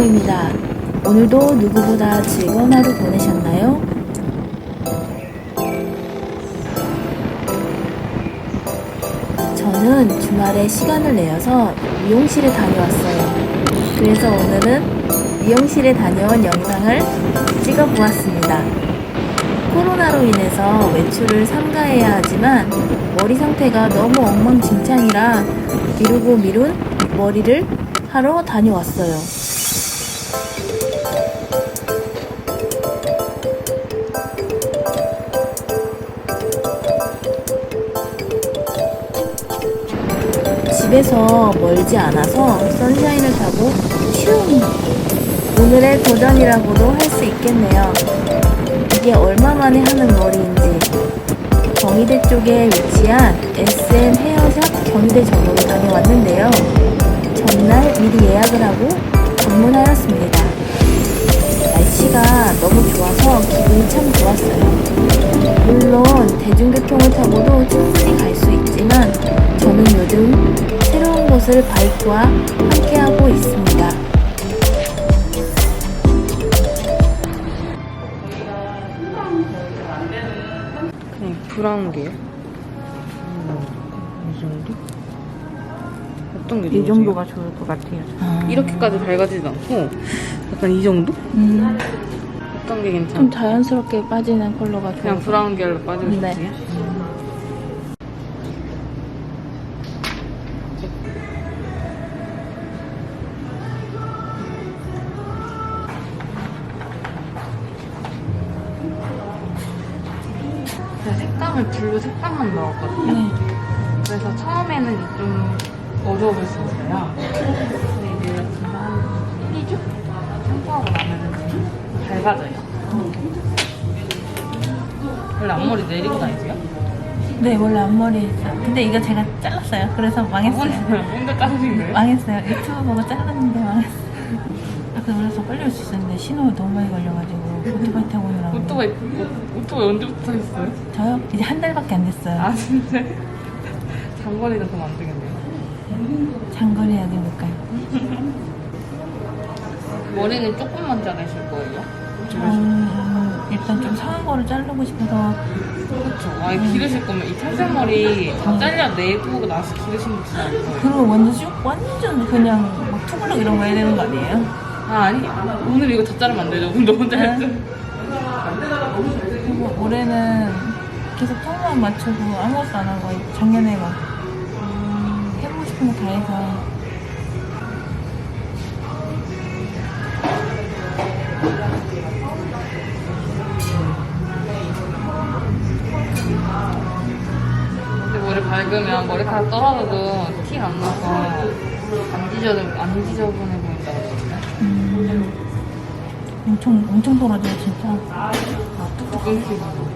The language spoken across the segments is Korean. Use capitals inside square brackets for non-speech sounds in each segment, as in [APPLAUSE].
여보입니다. 오늘도 누구보다 즐거운 하루 보내셨나요? 저는 주말에 시간을 내어서 미용실에 다녀왔어요. 그래서 오늘은 미용실에 다녀온 영상을 찍어 보았습니다. 코로나로 인해서 외출을 삼가해야 하지만 머리 상태가 너무 엉망진창이라 미루고 미룬 머리를 하러 다녀왔어요. 집에서 멀지 않아서 선샤인을 타고 슝! 오늘의 도전이라고도 할 수 있겠네요. 이게 얼마 만에 하는 머리인지 경희대 쪽에 위치한 SM 헤어샵 경희대 점으로 다녀왔는데요. 전날 미리 예약을 하고 방문하였습니다. 날씨가 너무 좋아서 기분이 참 좋았어요. 물론 대중교통을 타고도 충분히 곳을 바이크와 함께하고 있습니다. 그냥 브라운 게요? 이 정도? 어떤 게이 좋으세요? 정도가 좋을 것 같아요. 이렇게까지 밝아지도 않고 약간 이 정도? 음, 어떤 게 괜찮아? 좀 자연스럽게 빠지는 컬러가 좋아요. 그냥 브라운 계열로 빠지고 네. 싶으세 색감을 블루 색감만 넣었거든요. 네. 그래서 처음에는 좀수 있어요. 근데 이제 한 2주? 샴푸하고 나면은 밝아져요. 원래 앞머리 내리고 다니세요? 네, 원래 앞머리 있어요. 근데 이거 제가 잘랐어요. 그래서 망했어요. 혼자 따르신 거예요? 망했어요. 유튜브 보고 잘랐는데 망했어요. 아, 그래서 빨리 올 수 있었는데 신호가 너무 많이 걸려가지고 오토바이 타고 오느라고. 오토바이, 오- 오토바이 언제부터 했어요? 저요? 이제 한 달밖에 안 됐어요. 아, 진짜? [LAUGHS] 장거리는 그럼 안 되겠네요. 장거리 어디 못 가요. [LAUGHS] 머리는 조금만 자르실 거예요? 음, 일단 좀 상한 거를 자르고 싶어서 그렇죠. 아예 기르실 거면 이 탈색 머리 다 잘라내고 나서 기르시는 게 진짜 않을 거예요. 그리고 완전 쑥 완전 그냥 막 투블럭 이런 거 해야 되는 거 아니에요? 아, 아니. 오늘 이거 다 자르면 안 되죠. 그럼 너 혼자 할 때. 그리고 올해는 계속 톤만 맞추고 아무것도 안 하고 작년에 막 음, 해보고 싶은 거 다 해서 근데 머리 밝으면 머리카락 떨어져도 티 안 나서 안 지저분 안 지저분해 엄청 엄청 떨어져요 진짜. 아, 뚝뚝 끊기고.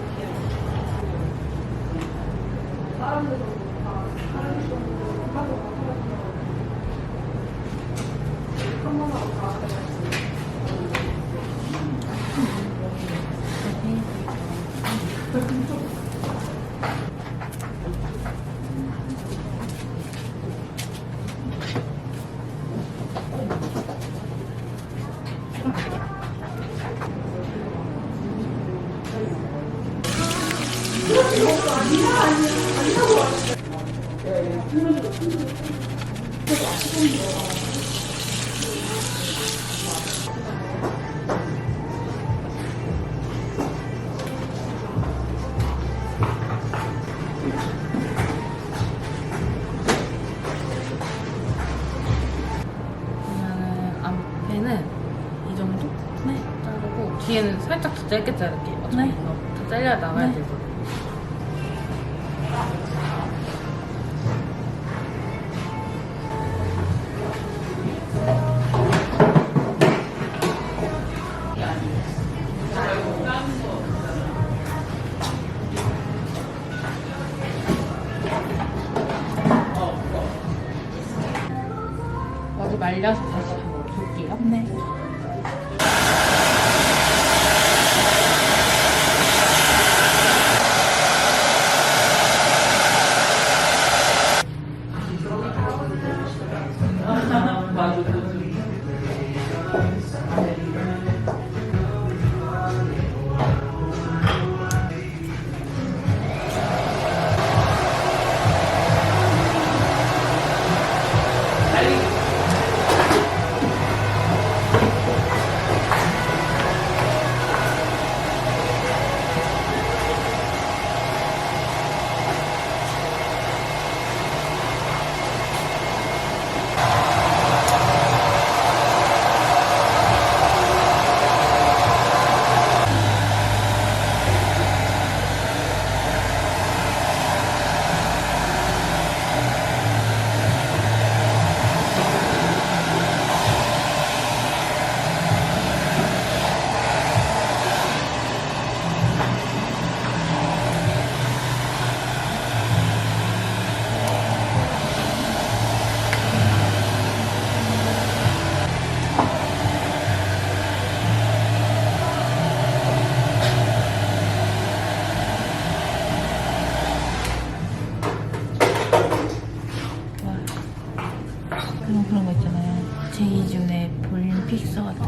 그러면은 앞에는 이 정도? 뒤에는 살짝 더 짧게 자를게요. 네. 이거 다 잘려 나가야 네. 되거든요. 여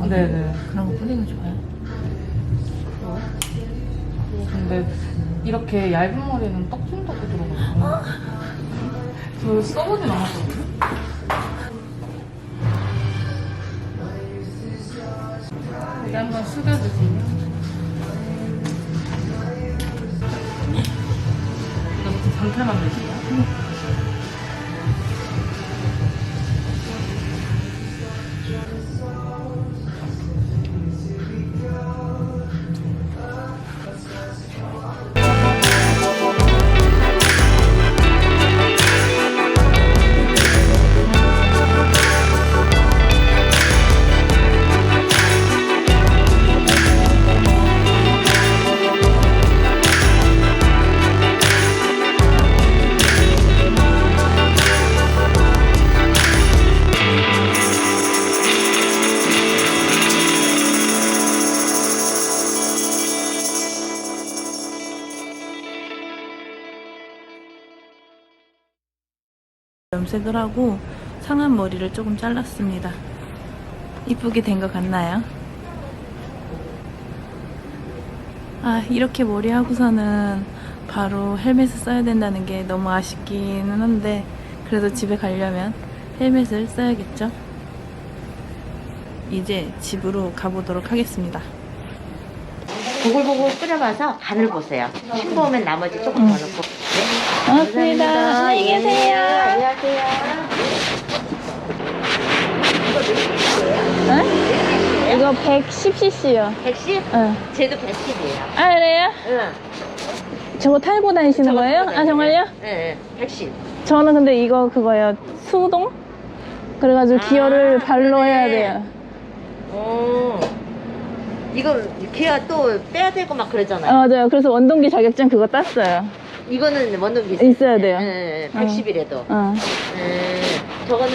같은 거. 네네. 그런 거 뿌리고 좋아요. 근데 이렇게 얇은 머리는 떡순덕이 들어가요. 저 써보진 않았거든요. 여기 한번 숙여주세요. 이거 무슨 장탈 만드시냐? 염색을 하고 상한 머리를 조금 잘랐습니다. 이쁘게 된 것 같나요? 아, 이렇게 머리 하고서는 바로 헬멧을 써야 된다는 게 너무 아쉽기는 한데, 그래도 집에 가려면 헬멧을 써야겠죠? 이제 집으로 가보도록 하겠습니다. 보글보글 끓여봐서 간을 보세요. 싱거우면 나머지 조금 더 넣고. 네. 반갑습니다. 감사합니다. 안녕히 계세요. 안녕하세요. 이거 110cc요. 110? 응. 쟤도 110이에요. 아, 그래요? 응. 저거 탈고 다니시는 거예요? 아, 정말요? 네, 110. 저는 근데 이거 그거예요. 수동? 그래가지고 아, 기어를 발로 그러네. 해야 돼요. 오. 이거 걔가 또 빼야 되고 막 아, 그러잖아요. 맞아요. 그래서 원동기 자격증 그거 땄어요. 이거는 원동기 있어야 돼요. 네, 어. 110이라도. 어. 네. 저거는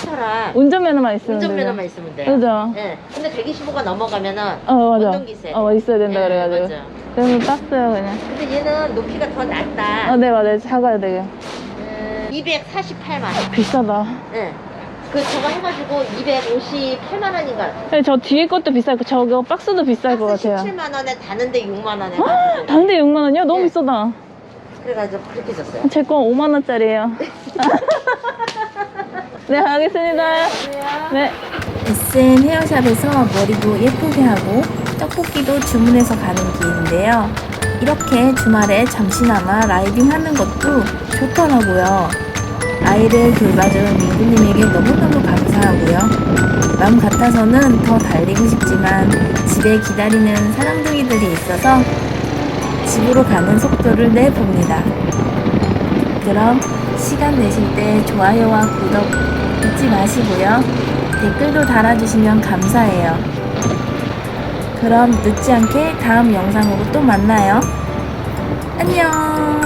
스타라 운전면허만 있으면 돼요. 운전면허만 있으면 돼요. 그죠? 네. 근데 125가 넘어가면은 어, 맞아. 원동기 있어야. 어, 있어야 된다 네, 그래가지고. 맞아. 그래서 땄어요, 그냥. 근데 얘는 높이가 더 낮다. 어, 네, 맞아요. 작아야 돼요. 음, 248만 원. 비싸다. 네. 그 저거 해가지고 258만 원인가. 근데 저 뒤에 것도 거, 저거 박스도 비쌀 것 같아요. 17만 원에 다는데 6만 원에. 다른데 6만 원이요? 너무 네. 비싸다. 그래가지고 그렇게 줬어요. 제 건 5만 원짜리예요 [LAUGHS] 네, 알겠습니다. 네. SM 헤어샵에서 머리도 예쁘게 하고 떡볶이도 주문해서 가는 길인데요. 이렇게 주말에 잠시나마 라이딩 하는 것도 좋더라고요. 아이를 돌봐준 민구님에게 너무너무 감사하고요. 마음 같아서는 더 달리고 싶지만 집에 기다리는 사랑둥이들이 있어서 집으로 가는 속도를 내봅니다. 그럼 시간 내실 때 좋아요와 구독 잊지 마시고요. 댓글도 달아주시면 감사해요. 그럼 늦지 않게 다음 영상으로 또 만나요. 안녕!